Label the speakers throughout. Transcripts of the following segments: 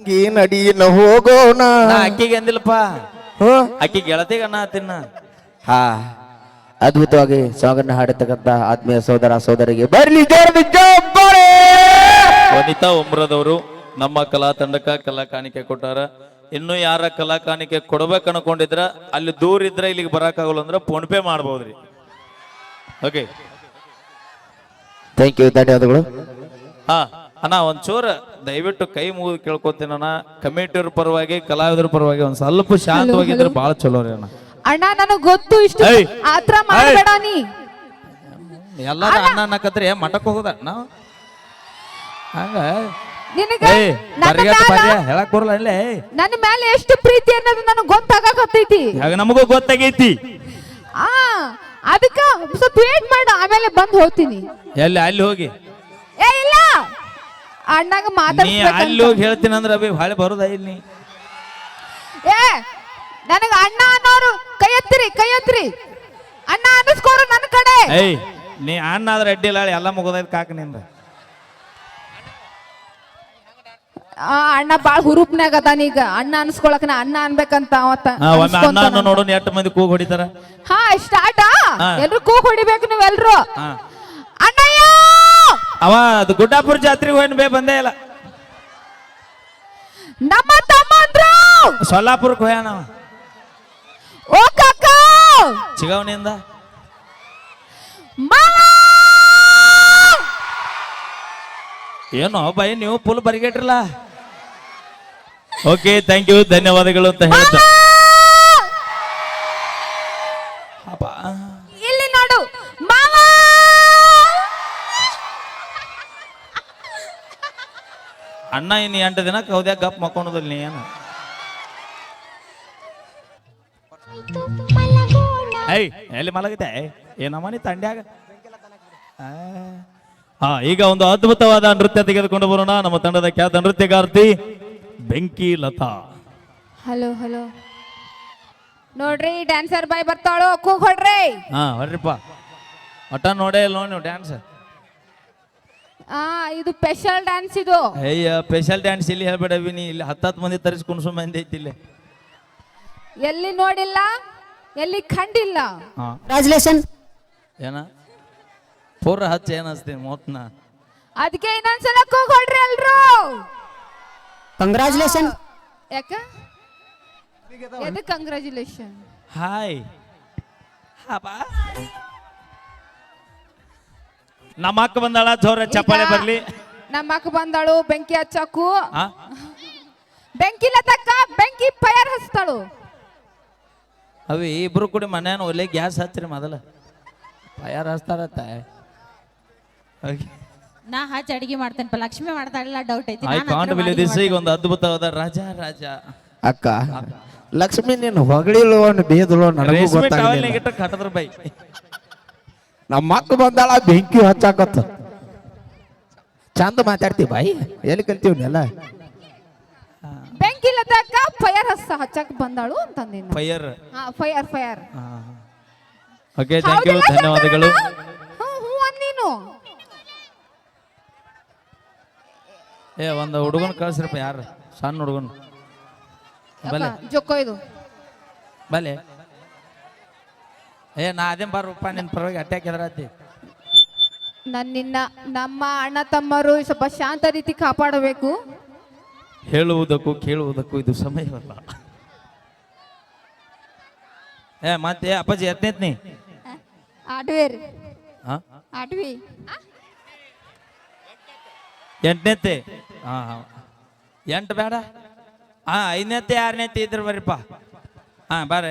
Speaker 1: ಈ ನಡಿನ ಹೋಗೋಣ.
Speaker 2: ಅಕ್ಕಿಗೆ ಅಂದಿಲ್ಲಪ್ಪ.
Speaker 1: ಹೋ?
Speaker 2: ಅಕ್ಕಿ ಗೆಳತಿಗೆ ಅನ್ನ ತಿನ್ನ
Speaker 1: ಹಾ ಅದ್ಭುತವಾಗಿ ಸಾಗನ್ನ ಹಾಡತಕ್ಕಂತ ಆತ್ಮೀಯ ಸೋದರ ಸೋದರಿಗೆ ಬರ್ಲಿ ಜೋರದ
Speaker 2: ವನಿತಾ ಉಮ್ರದವರು ನಮ್ಮ ಕಲಾ ತಂಡಕ್ಕ ಕಲಾ ಕಾಣಿಕೆ ಕೊಟ್ಟಾರ. ಇನ್ನು ಯಾರ ಕಲಾ ಕಾಣಿಕೆ ಕೊಡ್ಬೇಕು ಅನ್ಕೊಂಡಿದ್ರ ಅಲ್ಲಿ ದೂರ ಇದ್ರೆ ಇಲ್ಲಿಗೆ ಬರಕಾಗಲ್ಲ ಅಂದ್ರೆ ಫೋನ್ ಪೇ ಮಾಡ್ಬೋದ್ರಿ. ಓಕೆ
Speaker 1: ಥ್ಯಾಂಕ್ ಯು ಧನ್ಯವಾದಗಳು.
Speaker 2: ಹಾ. ಅಣ್ಣ ಒಂಚೂರು ದಯವಿಟ್ಟು ಕೈ ಮುಗಿದು ಕೇಳ್ಕೊತೀನಿ ಅಣ್ಣ. ಕಮಿಟಿಯವ್ರ ಪರವಾಗಿ ಕಲಾವಿದರ ಪರವಾಗಿ ಒಂದ್ ಸ್ವಲ್ಪ ಶಾಂತವಾಗಿದ್ರೆ ಬಹಳ ಚಲೋ ರೀ ಅಣ್ಣ.
Speaker 3: ಅಣ್ಣ ನನಗ್ ಗೊತ್ತು ಇಷ್ಟು
Speaker 2: ಏಯ್!
Speaker 3: ಆತ್ರ ಮಾಡಬೇಡ ನೀ.
Speaker 2: ಎಲ್ಲಾರು ಅಣ್ಣ. ಅನ್ನಕತ್ರಿ ಮಠಕ್ಕೆ ಹೋಗೋದ ನಾವು ಹಂಗ?
Speaker 3: ನಿನಗ
Speaker 2: ಏಯ್
Speaker 3: ನನ್ನ
Speaker 2: ಬರ್ಗ್ಯಾತ
Speaker 3: ಮ್ಯಾಲ
Speaker 2: ಬರ್ಗ್ಯಾ, ಹೇಳಕ್ ಬರಲ್ಲ ಇಲ್ಲೇ.
Speaker 3: ನನ್ನ ಮೇಲೆ ಎಷ್ಟು ಪ್ರೀತಿ ಅನ್ನೋದು ನನಗ್ ಗೊತ್ತಾಗಕತ್ತೈತಿ.
Speaker 2: ಯಾಕ ನಮಗೂ ಗೊತ್ತಾಗೈತಿ.
Speaker 3: ಆ ಅದಕ್ಕ ಸ್ವಲ್ಪ ವೇಟ್ ಮಾಡು ಆಮೇಲೆ ಬಂದು ಹೋಗ್ತೀನಿ.
Speaker 2: ಎಲ್ಲಿ ಅಲ್ಲಿ ಹೋಗಿ.
Speaker 3: ಏ ಇಲ್ಲ. ಅಣ್ಣಗ
Speaker 2: ನೀ ಅಲ್ಲಿ
Speaker 3: ಮಾತಾಡ್ಸ್ಬೇಕಂತ
Speaker 2: ಹೋಗಿ ಹೇಳ್ತೀನಿ ಅಂದ್ರೆ ಅಭಿ ಬರೋದ ಇಲ್ಲಿ
Speaker 3: ಏ ನನಗ ಅಣ್ಣ ಅನ್ನೋರು ಕೈ ಎತ್ತಿರಿ ಕೈ ಎತ್ತಿರಿ. ಅಣ್ಣ ಅನ್ನಿಸ್ಕೋರು ನನ್ನ ಕಡೆ.
Speaker 2: ಏಯ್ ನೀ ಅಣ್ಣ ಆದ್ರೆ ಅಡ್ಡಿ ಇಲ್ಲ ಎಲ್ಲ ಮುಗೋದೈತ್ ಕಾಕ ನಿಂದ.
Speaker 3: ಆ, ಅಣ್ಣ ಬಾಳ್ ಹುರುಪ್ನ್ಯಾಗ ಅದಾನ ಈಗ. ಅಣ್ಣ ಅನ್ಸ್ಕೊಳಕ್ ನಾ ಅಣ್ಣ ಅನ್ಬೇಕಂತ ಅವತ್ತ.
Speaker 2: ಹಾ ಒಮ್ಮೆ ಅಣ್ಣ
Speaker 3: ಅನ್ಸ್ಕೊಂತಾನ.
Speaker 2: ಅನ್ನ ಎಷ್ಟು ಮಂದಿ ಕೂಗ್ ಹೊಡಿತಾರ?
Speaker 3: ಹಾ ಸ್ಟಾರ್ಟ್
Speaker 2: ಹಾ.
Speaker 3: ಎಲ್ರು ಕೂಗ್ ಹೊಡಿಬೇಕು ನೀವೆಲ್ರು?
Speaker 2: ಹಾ.
Speaker 3: ಅಣ್ಣಯ್ಯ!
Speaker 2: ಅವ ಅದು ಗುಡ್ಡಾಪುರ ಜಾತ್ರೆಗೆ ಹೋಯ್ನ ಬೇ ಬಂದೇ ಇಲ್ಲ.
Speaker 3: ನಮ್ಮ ತಮ್ಮಂದ್ರು!
Speaker 2: ಸೊಲ್ಲಾಪುರಕ್ಕೆ ಹೋಯಾನ ಅವ.
Speaker 3: ಓ ಕಾಕ!
Speaker 2: ಚಿಗವನಿಂದ. ಏನೋ ಬೈ ನೀವು ಫುಲ್ ಬರಿಗೆಟ್ರಲ್ಲ. ಓಕೆ ಥ್ಯಾಂಕ್ ಯು ಧನ್ಯವಾದಗಳು ಅಂತ ಹೇಳ್ತಾ ಅಣ್ಣ ಇನ್ನು ಎಂಟು ದಿನ ಕೌದ್ಯಾಗ ಗಪ್ ಮಕ್ಕೊಳೋದಿಲ್ಲ ನೀ ಏನು? ಐ ಎಲ್ಲಿ ಮಲಗಿದೆ ಏನಮ್ಮ ನೀ ತಂಡ್ಯಾಗ. ಆ. ಹಾ ಈಗ ಒಂದು ಅದ್ಭುತವಾದ ನೃತ್ಯ ತೆಗೆದುಕೊಂಡು ಬರೋಣ. ನಮ್ಮ ತಂಡದ ಖ್ಯಾತ ನೃತ್ಯಗಾರ್ತಿ ಬೆಂಕಿ ಲತಾ.
Speaker 3: Hello hello. ನೋಡ್ರಿ ಡ್ಯಾನ್ಸರ್ ಬಾಯ್ ಬರ್ತಾಳು? ಕೂಗ್ ಹೊಡ್ರಿ
Speaker 2: ಹಾ ಹೊಡ್ರಿಪ್ಪ ಒಟ್ಟ ನೋಡೇ ಇಲ್ಲ ನೋಡಿ ನೀವು ಡ್ಯಾನ್ಸ್
Speaker 3: ಆ ಇದು ಸ್ಪೆಷಲ್ ಡ್ಯಾನ್ಸ್ ಇದು.
Speaker 2: ಅಯ್ಯ ಸ್ಪೆಷಲ್ ಡ್ಯಾನ್ಸ್ ಇಲ್ಲಿ ಹೇಳ್ಬೇಡ ನೀ ಇಲ್ಲಿ ಹತ್ತತ್ತು ಮಂದಿ ತರಿಸಿ ಕುಣಿಸೋ ಮಂದಿ ಐತಿ ಇಲ್ಲಿ.
Speaker 3: ಎಲ್ಲಿ ನೋಡಿಲ್ಲ ಎಲ್ಲಿ ಕಂಡಿಲ್ಲ.
Speaker 2: ಹಾ. ಏನ? ಪೂರ ಹಚ್ಚ ಏನಸ್ತೀನಿ ಮೂವತ್ನ
Speaker 3: ಅದಕ್ಕೆ ಇನ್ನೊಂದ್ಸಲ ಕೂಗ್ ಹೊಡ್ರಿ ಎಲ್ರು.
Speaker 4: Congratulations.
Speaker 3: ಯಾಕ? ಎದಕ್ಕೆ ಕಂಗ್ರ್ಯಾಚುಲೇಷನ್
Speaker 2: ಹಾಯ್ ಹಾಪ ನಮ್ಮ ಅಕ್ಕ ಬಂದಾಳ ಜೋರ ಚಪ್ಪಾಳೆ ಬರ್ಲಿ.
Speaker 3: ನಮ್ಮ ಅಕ್ಕ ಬಂದಾಳು ಬೆಂಕಿ
Speaker 2: ಹಚ್ಚಕ್ಕು.
Speaker 3: ಬೆಂಕಿ ಲತಕ್ಕ ಬೆಂಕಿ ಫೈರ್ ಹಚ್ತಾಳು.
Speaker 2: ಅವಿ ಇಬ್ರು ಕೂಡಿ ಮನೇನ ಒಲೆ ಗ್ಯಾಸ್ ಹಚ್ಚ್ರಿ ಮೊದಲ. ಫೈರ್ ಹಚ್ತಾರತ್ತ.
Speaker 5: ನಾ ಹಚ್ಚ ಅಡಿಗೆ ಮಾಡ್ತೇನೆ ಲಕ್ಷ್ಮಿ ಮಾಡ್ತಾಳಿಲ್ಲ ಡೌಟ್ ಐತಿ.
Speaker 2: ಐ ಕಾಂಟ್ ಬಿಲೀವ್ ದಿಸ್ ಈಗ ಒಂದು ಅದ್ಭುತವಾದ ರಾಜ ರಾಜ.
Speaker 1: ಅಕ್ಕ ಲಕ್ಷ್ಮಿ ನೀನು ಹೊಗಳಿಲ್ಲೋ ಬೇದಲೋ ನನಗೂ
Speaker 2: ರೇಷ್ಮೆ ಟವಲ್
Speaker 1: ಗೊತ್ತಾಗಲಿಲ್ಲ
Speaker 2: ನೆಗಿಟ್ಟ ಕಟ್ಟದ್ರ ಬೈ.
Speaker 1: ನಮ್ಮ ಮಕ್ಕಳು ಬಂದಾಳ ಬೆಂಕಿ ಹಚ್ಚಾಕತ್ತ. ಚಂದ ಮಾತಾಡ್ತೀವಿ ಬಾಯಿ ಎಲ್ಲಿ ಕಲ್ತೀವಿ ಎಲ್ಲ
Speaker 3: ಬೆಂಕಿ ಲತಕ್ಕ ಫೈರ್ ಹಚ್ಚ ಹಚ್ಚಕ್ ಬಂದಾಳು ಅಂತಂದಿನ.
Speaker 2: ಫೈರ್
Speaker 3: ಹಾ fire fire
Speaker 2: okay thank you ಧನ್ಯವಾದಗಳು.
Speaker 3: ಹ್ಞೂ ನೀನು
Speaker 2: ಏ ಒಂದು ಹುಡುಗನ ಕಳ್ಸ್ರಪ್ಪ ಯಾರು? ಸಣ್ಣ ಹುಡುಗನ. ಬಲೆ
Speaker 3: ಜೊಕ್ಕೋ ಇದು
Speaker 2: ಬಲೆ ಏ ನಾ ಅದೇನ್ ಬಾರಪ್ಪ ನಿನ್ ಪರವಾಗಿ ಅಟ್ಯಾಕ್ ಎದುರಾತಿ.
Speaker 3: ನನ್ನ ನಿನ್ನ ನಮ್ಮ ಅಣ್ಣ ತಮ್ಮರು ಸ್ವಲ್ಪ ಶಾಂತ ರೀತಿ ಕಾಪಾಡಬೇಕು.
Speaker 2: ಹೇಳುವುದಕ್ಕೂ ಕೇಳುವುದಕ್ಕೂ ಇದು ಸಮಯವಲ್ಲ. ಏ ಮತ್ತೆ ಅಪ್ಪಾಜಿ ಎತ್ನೇತ್ನಿ
Speaker 3: ಆಡ್ವೇರಿ.
Speaker 2: ಹಾ
Speaker 3: ಆಡ್ವಿ.
Speaker 2: ಎಂಟನೇತೆ? ಹಾ ಹಾ. ಎಂಟು ಬೇಡ? ಹಾ ಐದನೇತೆ ಆರನೇತೆ ಇದ್ರ ಬರ್ರಿಪ್ಪ. ಹಾ ಬಾರ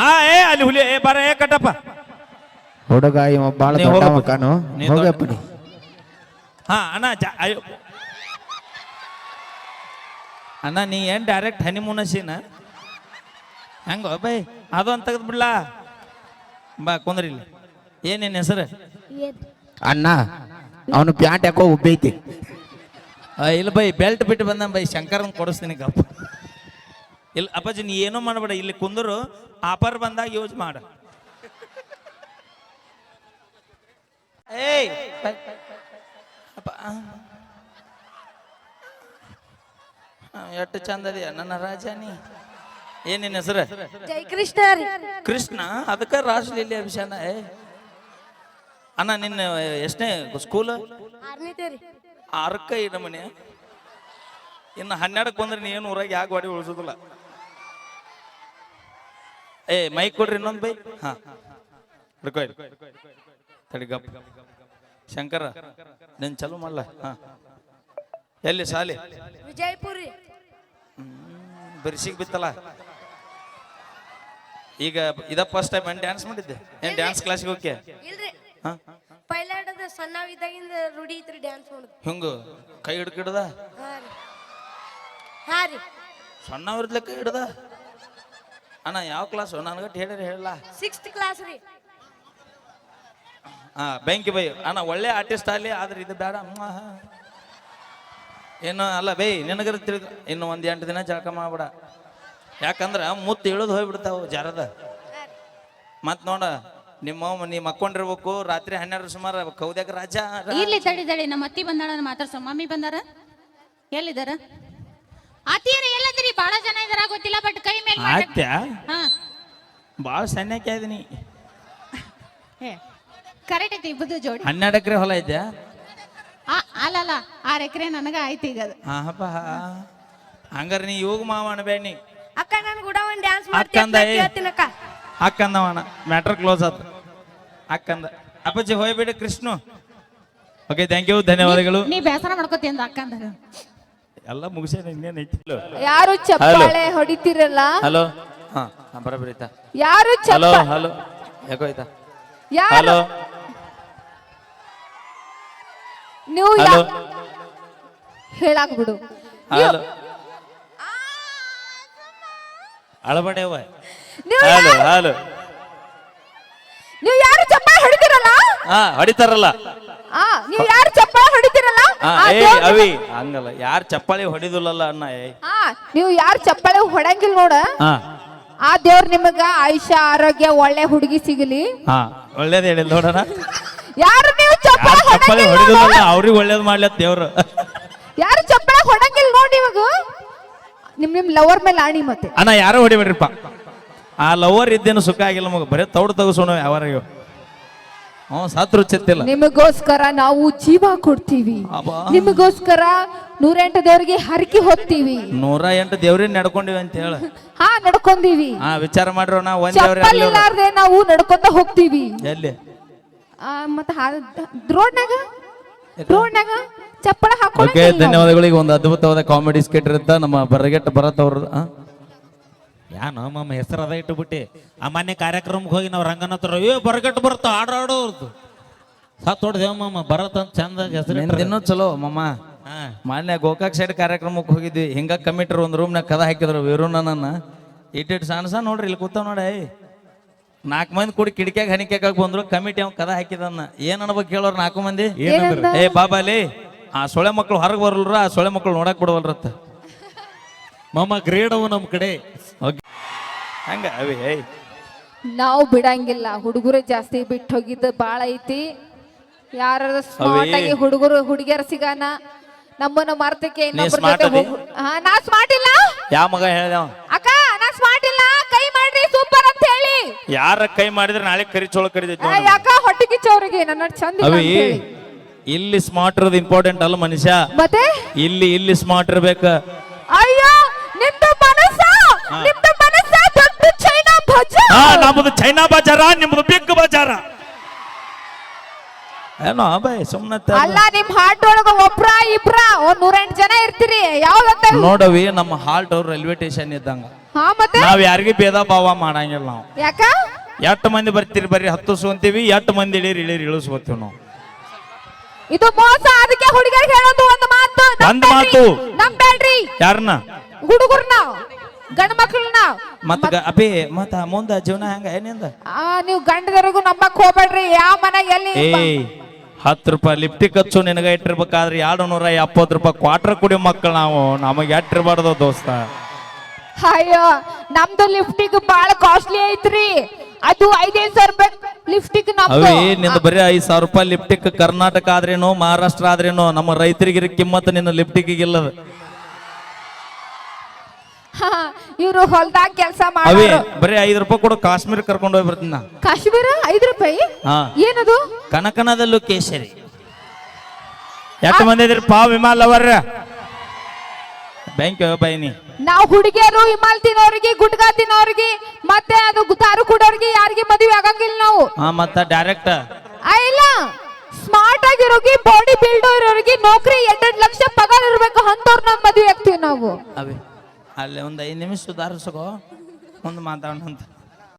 Speaker 2: ಹಾ ಏ ಅಲ್ಲಿ ಹುಲಿ ಏ ಬಾರ ಏ ಕಟ್ಟಪ್ಪ.
Speaker 1: ಹುಡುಗ ಇವ ಬಾಳ
Speaker 2: ನೀ
Speaker 1: ದೊಡ್ಡ. ಮಕಾನು
Speaker 2: ಹಾ ಅಣ್ಣ ಜಾ ಅಯ್ಯೋ. ಅಣ್ಣ ನೀ ಏನ್ ಡೈರೆಕ್ಟ್ ಹನಿಮೂನ ಸೀನ ಹೆಂಗೋ ಬೈ ಅದು ಅಂತ ತೆಗೆದು ಬಿಡ್ಲಾ? ಬಾ ಕುಂದ್ರಿ ಇಲ್ಲಿ. ಏನೇನು ಹೆಸರು?
Speaker 1: ಅಣ್ಣ ಅವನು ಪ್ಯಾಂಟ್ ಯಾಕೋ ಉಬ್ಬೈತಿ.
Speaker 2: ಆ, ಇಲ್ಲ ಬೈ ಬೆಲ್ಟ್ ಬಿಟ್ಟು ಬಂದ ಬೈ ಶಂಕರನ್ ಕೊಡಿಸ್ತೀನಿ ಗಪ್ಪ. ಇಲ್ಲ ಅಪ್ಪಾಜಿ ನೀ ಏನೂ ಮಾಡಬೇಡ. ಇಲ್ಲಿ ಕುಂದರು ಆಫರ್ ಬಂದಾಗ ಯೂಸ್ ಮಾಡ. ಏಯ್! ಎಷ್ಟು ಚಂದ ನನ್ನ ರಾಜಾನಿ. ಏನೇನು ಹೆಸರು?
Speaker 4: ಜೈ ಕೃಷ್ಣ
Speaker 2: ಕೃಷ್ಣ? ಅದಕ್ಕೆ ರಾಸಲೀಲೆ ಅಭಿಷಾನ ಏ. ಅಣ್ಣ ನಿನ್ನ ಎಷ್ಟನೇ ಸ್ಕೂಲ್ ಆರಕ್ಕ ಈ ಮನೆ ಇನ್ನು ಹನ್ನೆರಡಕ್ಕೆ ಬಂದ್ರೆ ನೀನು ಊರಾಗ ಯಾಕೆ ಗಾಡಿ ಉಳಿಸೋದಿಲ್ಲ? ಏ ಮೈಕ್ ಕೊಡ್ರಿ ಇನ್ನೊಂದು ಬೈ. ಹಾ. ಗಪ್. ಶಂಕರ ನೀನ್ ಚಲೋ ಮಾಡಲ. ಹಾ. ಎಲ್ಲಿ ಸಾಲಿ?
Speaker 4: ವಿಜಯಪುರಿ.
Speaker 2: ಬಿರ್ಸಿಗೆ ಬಿತ್ತಲ್ಲ. ಈಗ ಇದ ಫಸ್ಟ್ ಟೈಮ್ ಏನ್ ಡ್ಯಾನ್ಸ್ ಮಾಡಿದ್ದೆ? ಏನ್ ಡ್ಯಾನ್ಸ್ ಕ್ಲಾಸಿಗೆ
Speaker 4: ಇಲ್ರಿ.
Speaker 2: ಹಾ.
Speaker 4: ಪೈಲಾಟದ ಸಣ್ಣವಿದ್ದಾಗಿಂದ ರೂಢಿ ಐತ್ರಿ ಡ್ಯಾನ್ಸ್ ಮಾಡೋದು.
Speaker 2: ಹಿಂಗ? ಕೈ ಹಿಡ್ಕಿಡ್ದ?
Speaker 4: ಹಾ ರೀ.
Speaker 2: ಸಣ್ಣವ್ರದ್ಲೆ ಕೈ ಹಿಡ್ದ? ಅಣ್ಣ ಯಾವ ಕ್ಲಾಸು ನನಗಟ್ಟು ಹೇಳಿರಿ ಹೇಳಲ್ಲ
Speaker 4: ಸಿಕ್ಸ್ತ್ ಕ್ಲಾಸ್ ರೀ.
Speaker 2: ಹಾ ಬೆಂಕಿ ಬೈ. ಅಣ್ಣ ಒಳ್ಳೆ ಆರ್ಟಿಸ್ಟ್ ಆಗಲಿ ಆದ್ರೆ ಇದು ಬೇಡ. ಹಾ. ಏನು ಅಲ್ಲ ಬೈ ನಿನಗರ ತಿಳಿದು ಇನ್ನು ಒಂದ್ ಎಂಟು ದಿನ ಜಳಕ ಮಾಡ್ಬೇಡ. ಯಾಕಂದ್ರ ಮುತ್ತು ಇಳಿದು ಹೋಗ್ಬಿಡ್ತಾವು ಜರದ. ಮತ್ ನೋಡ ನಿಮ್ಮ ಅವ್ವ ನೀ ಮಕ್ಕೊಂಡಿರ್ಬೇಕು ರಾತ್ರಿ ಹನ್ನೆರಡು ಸುಮಾರು ಕೌದ್ಯಾಗ ರಾಜ ರ-
Speaker 5: ಇಲ್ಲಿ ತಡಿ ತಡಿ ನಮ್ಮ ಅತ್ತಿ ಬಂದಾಳ ಮಾತಾಡ್ಸ. ಮಮ್ಮಿ ಬಂದಾರ? ಎಲ್ಲಿದಾರ? ಅತ್ತಿಯರ ಎಲ್ಲದ್ರಿ? ಜನ ಇದಾರ ಗೊತ್ತಿಲ್ಲ ಬಟ್ ಕೈ ಮೇಲೆ ಮಾತಾಡ್-
Speaker 2: ಆತ್ಯ?
Speaker 5: ಹಾ.
Speaker 2: ಭಾಳ ಸಣ್ಣಕ್ಕೆ ಇದೀನಿ
Speaker 5: ಏ ಕರೆಕ್ಟ್ ಐತಿ ಇಬ್ಬದು ಜೋಡಿ.
Speaker 2: ಹನ್ನೆರಡು ಎಕರೆ ಹೊಲ ಇದ್ಯಾ
Speaker 5: ಆ, ಅಲ್ಲಲ್ಲ ಆರ್ ಎಕರೆ ನನಗ ಆಯ್ತು ಈಗ ಅದು.
Speaker 2: ಹಾಪ ಹಂಗಾರೆ ನೀ ಯೋಗ ಮಾವ ಅನ್ಬೇಡ ನೀ.
Speaker 4: ಅಕ್ಕ ನನ್ ಕೂಡ ಒಂದ್ ಡ್ಯಾನ್ಸ್
Speaker 2: ಅಕ್ಕಂದ ಏ.
Speaker 4: ಮಾಡ್ತೀನಿ ಅಕ್ಕ
Speaker 2: ಅಕ್ಕಂದವನ ಮ್ಯಾಟ್ರ್ ಕ್ಲೋಸ್ ಆತು. ಅಕ್ಕಂದ. ಅಪ್ಪಾಜಿ ಹೋಯ್ಬೇಡಿ ಕೃಷ್ಣ. ಓಕೆ ಥ್ಯಾಂಕ್ ಯು ಧನ್ಯವಾದಗಳು.
Speaker 5: ನೀ ಬೇಸರ ಮಾಡ್ಕೋತಿ ಅಂದ ಅಕ್ಕ
Speaker 2: ಎಲ್ಲ ಮುಗಿಸ್ಯಾನ ಇನ್ನೇನೈತಿ
Speaker 3: ಯಾರು ಚಪ್ಪಾಳೆ ಹೊಡಿತಿರಲ್ಲ?
Speaker 2: ಹಲೋ. ಹಾ ಬರೋಬ್ಬರಿ ಆಯ್ತಾ?
Speaker 3: ಯಾರು
Speaker 2: ಹಲೋ
Speaker 3: ಚಪ್ಪ
Speaker 2: ಹಲೋ. ಯಾಕೋ ಆಯ್ತಾ?
Speaker 3: ಯಾರು
Speaker 2: ಹಲೋ.
Speaker 3: ನೀವು
Speaker 2: ಹಲೋ.
Speaker 3: ಯಾ- ಹೇಳಾಕ್ ಬಿಡು.
Speaker 2: ಹಲೋ. ಅಳಬಡೆವ
Speaker 3: ನೀವು
Speaker 2: ಹಲೋ ಹಲೋ.
Speaker 3: ನೀವು ಯಾರು ಚಪ್ಪಾಳೆ ಹೊಡಿತಿರಲ್ಲ?
Speaker 2: ಹಾ ಹೊಡಿತಾರಲ್ಲ.
Speaker 3: ಆ ನೀವು ಯಾರು ಚಪ್ಪಾಳೆ ಹೊಡಿತೀರಲ್ಲ? ಆ
Speaker 2: ಏ
Speaker 3: ದೇವ್ರ್
Speaker 2: ಅವಿ ಹಂಗಲ್ಲ. ಯಾರು ಚಪ್ಪಾಳಿ ಹೊಡಿದಿಲ್ಲಲ್ಲ ಅಣ್ಣ ಏ
Speaker 3: ಆ ನೀವು ಯಾರು ಚಪ್ಪಾಳೆ ಹೊಡಂಗಿಲ್ಲ ನೋಡ.
Speaker 2: ಹಾ
Speaker 3: ಆ ದೇವ್ರ ನಿಮಗ ಆಯುಷ್ಯ ಆರೋಗ್ಯ ಒಳ್ಳೆ ಹುಡುಗಿ ಸಿಗಲಿ.
Speaker 2: ಹಾ ಒಳ್ಳೇದ್ ಹೇಳಿಲ್ಲ ನೋಡೋಣ.
Speaker 3: ಯಾರು ನೀವು ಚಪ್ಪಾಳೆ
Speaker 2: ಯಾರು ಚಪ್ಪಾಳಿ
Speaker 3: ಹೊಡಂಗಿಲ್ಲ.
Speaker 2: ಅವ್ರಿಗೆ ಒಳ್ಳೇದ್ ಮಾಡ್ಲತ್ ದೇವ್ರು.
Speaker 3: ಯಾರು ಚಪ್ಪಾಳೆ ಹೊಡಂಗಿಲ್ಲ ನೋಡಿ ಇವಾಗ ನಿಮ್ ನಿಮ್ ಲವರ್ ಮೇಲೆ ಆಣಿ ಮತ್ತೆ.
Speaker 2: ಅಣ್ಣ ಯಾರೋ ಹೊಡಿಬೇಡ್ರಿಪ್ಪ. ಆ ಲವರ್ ಇದ್ದೇನು ಸುಖ ಆಗಿಲ್ಲ ಮಗ. ಬರೀ ತೌಡ್ ತಗಸೋಣ ಯಾವಾರಿಗೂ ಹ್ಞೂ ಸತ್ರು ಚಿತ್ತಿಲ್ಲ
Speaker 3: ನಿಮಗೋಸ್ಕರ ನಾವು ಜೀವ ಕೊಡ್ತೀವಿ.
Speaker 2: ಅಬ್ಬಾ.
Speaker 3: ನಿಮಗೋಸ್ಕರ ನೂರೆಂಟು ದೇವರಿಗೆ ಹರಕೆ ಹೊತ್ತೀವಿ.
Speaker 2: ನೂರ ಎಂಟು ದೇವ್ರಿನ ನಡ್ಕೊಂಡಿವಿ ಅಂತ ಹೇಳ.
Speaker 3: ಹಾ ನಡ್ಕೊಂಡಿವಿ.
Speaker 2: ಹಾ ವಿಚಾರ ಮಾಡ್ರೋ ನಾ ಒಂದ್ ದೇವ್ರ
Speaker 3: ಚಪ್ಪಲ್ ಇಲ್ಲಾರ್ದೆ ನಾವು ನಡ್ಕೊಂತ ಹೋಗ್ತೀವಿ.
Speaker 2: ಎಲ್ಲಿ?
Speaker 3: ಆ, ಮತ್ತ ರೋಡ್ನಾಗ ರೋಡ್ನಾಗ ಚಪ್ಪಳ
Speaker 2: ಓಕೆ
Speaker 3: ಧನ್ಯವಾದಗಳಿಗೆ
Speaker 2: ಧನ್ಯವಾದಗಳು. ಈಗ ಒಂದು ಅದ್ಭುತವಾದ ಕಾಮಿಡಿ ಸ್ಕಿಟ್ ಇರುತ್ತೆ. ನಮ್ಮ ಬರಗೆಟ್ಟ ಭರತ್ ಅವ್ರ
Speaker 6: ಯಾನು ಮಮ್ಮ ಹೆಸರು ಅದ ಇಟ್ಟುಬಿಟ್ಟು. ಆ ಮೊನ್ನೆ ಕಾರ್ಯಕ್ರಮಕ್ಕೆ ಹೋಗಿ ನಾವು ರಂಗನ ಹತ್ರ ಏ ಬರಗಟ್ಟು ಬರ್ತ ಆಡ ಆಡೋರ್ದು ಸತ್ ಹೊಡ್ದೇವ ಮಮ್ಮ ಬರತ್ ಅಂತ ಚಂದ ಹೆಸರು
Speaker 2: ಇನ್ನೂ ಚಲೋ ಮಮ್ಮ ಮಾನ್ಯ ಗೋಕಾಕ್ ಸೈಡ್ ಕಾರ್ಯಕ್ರಮಕ್ಕೆ ಹೋಗಿದ್ವಿ. ಹಿಂಗ ಕಮಿಟ್ರು ಒಂದು ರೂಮ್ನಾಗ ಕದ ಹಾಕಿದ್ರು ವೀರುನನ್ನ ಇಟ್ಟಿಟ್ಟು ಸಣ್ಣ ಸಣ್ಣ ನೋಡ್ರಿ ಇಲ್ಲಿ ಕೂತ ನೋಡಿ ನಾಲ್ಕು ಮಂದಿ ಕೂಡಿ ಕಿಡಿಕ್ಯಾಗ ಹನಿಕ್ಯಾಗ ಬಂದ್ರು ಕಮಿಟಿ ಅವ್ನು ಕದ ಹಾಕಿದನ್ನ. ಏನ್ ಅನ್ಬೇಕು ಕೇಳೋರು ನಾಲ್ಕು ಮಂದಿ? ಏ ಬಾಬಾಲಿ ಆ ಸೊಳೆ ಮಕ್ಕಳು ಹೊರಗೆ ಬರಲ್ರ? ಆ ಸೊಳೆ ಮಕ್ಕಳು ನೋಡಕ್ ಬಿಡವಲ್ರತ್ತ.
Speaker 6: ಮಮ್ಮ ಗ್ರೇಡ್ ಅವು ನಮ್ಮ ಕಡೆ.
Speaker 2: ಓಕೆ. ಹಂಗ ಅವಿ ಏಯ್.
Speaker 3: ನಾವು ಬಿಡಂಗಿಲ್ಲ ಹುಡುಗರು ಜಾಸ್ತಿ ಬಿಟ್ಟು ಹೋಗಿದ್ದು ಬಾಳ ಐತಿ. ಯಾರ ಸ್ಮಾರ್ಟ್ ಆಗಿ ಹುಡುಗರು ಹುಡುಗಿಯರ್ ಸಿಗಾನ ನಮ್ಮನ್ನ ಮರ್ತಕ್ಕೆ ಇನ್ನೊಬ್ರ
Speaker 2: smart
Speaker 3: ಜೊತೆ
Speaker 2: ಅದಿ?
Speaker 3: ಹೋಗು ಹಾ ನಾ ಸ್ಮಾರ್ಟ್ ಇಲ್ಲ?
Speaker 2: ಯಾವ ಮಗ ಹೇಳ್ದವ
Speaker 3: ಅಕ್ಕ ನಾ ಸ್ಮಾರ್ಟ್ ಇಲ್ಲ. ಕೈ ಮಾಡ್ರಿ ಸೂಪರ್ ಅಂತ ಹೇಳಿ.
Speaker 2: ಯಾರ ಕೈ ಮಾಡಿದ್ರೆ ನಾಳೆ ಕರಿ ಚೋಳ ಕರಿದ
Speaker 3: ಆ, ಯಾಕ ಹೊಟ್ಟೆ ಕಿಚ್ಚವ್ರಿಗೆ ನನ್ನ ಚಂದ ಇಲ್ಲ
Speaker 2: ಅವಿ
Speaker 3: ಅಂತ ಹೇಳಿ.
Speaker 2: ಇಲ್ಲಿ ಸ್ಮಾರ್ಟ್ ಇರೋದು ಇಂಪಾರ್ಟೆಂಟ್ ಅಲ್ಲ ಮನುಷ್ಯ.
Speaker 3: ಮತ್ತೆ?
Speaker 2: ಇಲ್ಲಿ ಇಲ್ಲಿ ಸ್ಮಾರ್ಟ್ ಇರ್ಬೇಕ
Speaker 3: ಅಯ್ಯೋ ನಿಮ್ದು ಮನಸ್ಸ ನಿಮ್ದು ಮನಸ್ಸ ದೊಡ್ಡ ಚೈನಾ ಭಜ
Speaker 2: ಹಾ ನಮ್ದು ಚೈನಾ ಬಜಾರ ನಿಮ್ಮದು ಬಿಗ್ ಬಜಾರ. ಏನೋ ಬೈ ಸುಮ್ಮನೆ
Speaker 3: ಅಲ್ಲ ನಿಮ್ ಹಾರ್ಟ್ ಒಳಗ ಒಬ್ರ ಇಬ್ರ ಒಂದ್ ನೂರೆಂಟು ಜನ ಇರ್ತೀರಿ. ಯಾವ್ದಂತ
Speaker 2: ನೋಡವಿ ನಮ್ಮ ಹಾಲ್ಟ್ ಅವ್ರ ರೈಲ್ವೆ ಸ್ಟೇಷನ್ ಇದ್ದಂಗ.
Speaker 3: ಹಾ ಮತ್ತೆ?
Speaker 2: ನಾವ್ ಯಾರಿಗೂ ಭೇದ ಭಾವ ಮಾಡಂಗಿಲ್ಲ ನಾವು.
Speaker 3: ಯಾಕ?
Speaker 2: ಎಷ್ಟು ಮಂದಿ ಬರ್ತೀರಿ ಬರ್ರಿ ಹತ್ತಿಸ್ಕೊಂತೀವಿ ಎಟ್ ಮಂದಿ ಇಳಿರಿ ಇಳೀರಿ ಇಳಿಸ್ಕೊತೀವಿ ನಾವು.
Speaker 3: ಇದು ಮೋಸ ಅದಕ್ಕೆ ಹುಡುಗರಿಗೆ ಹೇಳೋದು ಒಂದು ಮಾತು.
Speaker 2: ಒಂದು ಮಾತು.
Speaker 3: ನಂಬೇಡ್ರಿ
Speaker 2: ಯಾರನ್ನ
Speaker 3: ಹುಡುಗರ್ನ. ಗಂಡ ಮಕ್ಕಳನ್ನ
Speaker 2: ಮತ್ತ ಅಪಿ ಮತ್ತ ಮುಂದ ಜೀವನ ಹೆಂಗ? ಏನಿಂದ?
Speaker 3: ಆ, ನೀವು ಗಂಡದವರೆಗೂ ನಂಬಕ್ ಹೋಗ್ಬೇಡ್ರಿ. ಯಾವ ಮನೆ ಎಲ್ಲಿ
Speaker 2: ಏಯ್ ಹತ್ತು ರೂಪಾಯಿ ಲಿಪ್ಟಿಕ್ ಹಚ್ಚು ನಿನಗ ಇಟ್ಟಿರ್ಬೇಕಾದ್ರೆ ಎರಡು ನೂರ ಎಪ್ಪತ್ತು ರೂಪಾಯಿ ಕ್ವಾರ್ಟರ್ ಕುಡಿ ಮಕ್ಕಳು ನಾವು. ನಮಗೆ ಎಟ್ಟಿರ್ಬಾರ್ದು ದೋಸ್ತ.
Speaker 3: ಅಯ್ಯೋ ನಮ್ದು ಲಿಫ್ಟಿಗ್ ಬಾಳ ಕಾಸ್ಟ್ಲಿ ಐತ್ರಿ. ಅದು ಐದೈದು ಸಾವಿರ ರೂಪಾಯಿ ಲಿಫ್ಟಿಗ್ ನಮ್ದು.
Speaker 2: ಅವೇ ನಿಂದ ಬರೀ ಐದ್ ಸಾವಿರ ರೂಪಾಯಿ ಲಿಫ್ಟಿಕ್ ಕರ್ನಾಟಕ ಆದ್ರೇನು ಮಹಾರಾಷ್ಟ್ರ ಆದ್ರೇನು ನಮ್ಮ ರೈತರಿಗೆ ಕಿಮ್ಮತ್ ನಿನ್ನ ಲಿಫ್ಟಿಗೆ ಇಲ್ಲದ.
Speaker 3: ಇವ್ರು ಹೊಲ್ದಾಗ ಕೆಲಸ
Speaker 2: ಅವಿ
Speaker 3: ಮಾಡೋರು.
Speaker 2: ಬರೀ ಐದು ರೂಪಾಯಿ ಕೊಡು ಕಾಶ್ಮೀರ ಕರ್ಕೊಂಡು ಹೋಗಿ ಬರ್ತೀನಿ ನಾ.
Speaker 3: ಕಾಶ್ಮೀರ? ಐದು ರೂಪಾಯಿ?
Speaker 2: ಹಾ.
Speaker 3: ಏನದು?
Speaker 2: ಕನಕನದಲ್ಲೂ ಕೇಸರಿ. ಯಾಕೆ ಬಂದಿದ್ರಿ ಪಾ ವಿಮಾ ಲವರ್ ಬ್ಯಾಂಕ್ ಬೈನಿ
Speaker 3: ನಾವು ಹುಡುಗಿಯರು ಹಿಮಾಲ್ ತಿನ್ನೋರಿಗೆ ಗುಟ್ಕಾ ತಿನ್ನೋರಿಗೆ ಮತ್ತೆ ಅದು ಗುತಾರು ಕುಡೋರಿಗೆ ಯಾರಿಗೆ ಮದುವೆ ಆಗಂಗಿಲ್ಲ ನಾವು.
Speaker 2: ಹಾ ಮತ್ತ ಡೈರೆಕ್ಟ್
Speaker 3: ಆ, ಇಲ್ಲ. ಸ್ಮಾರ್ಟ್ ಆಗಿರೋಗಿ ಬಾಡಿ ಬಿಲ್ಡರ್ ಇರೋರಿಗೆ ನೌಕರಿ ಎರಡೆರಡು ಲಕ್ಷ ಪಗಾರ ಇರ್ಬೇಕು ಅಂತವ್ರ ನಾವು ಮದುವೆ ಆಗ್ತೀವಿ ನಾವು.
Speaker 2: ಅವಿ. ಅಲ್ಲಿ ಒಂದು ಐದು ನಿಮಿಷ ಸುಧಾರಿಸ್ಕೋ ಒಂದು ಮಾತಾಡೋಣ ಅಂತ.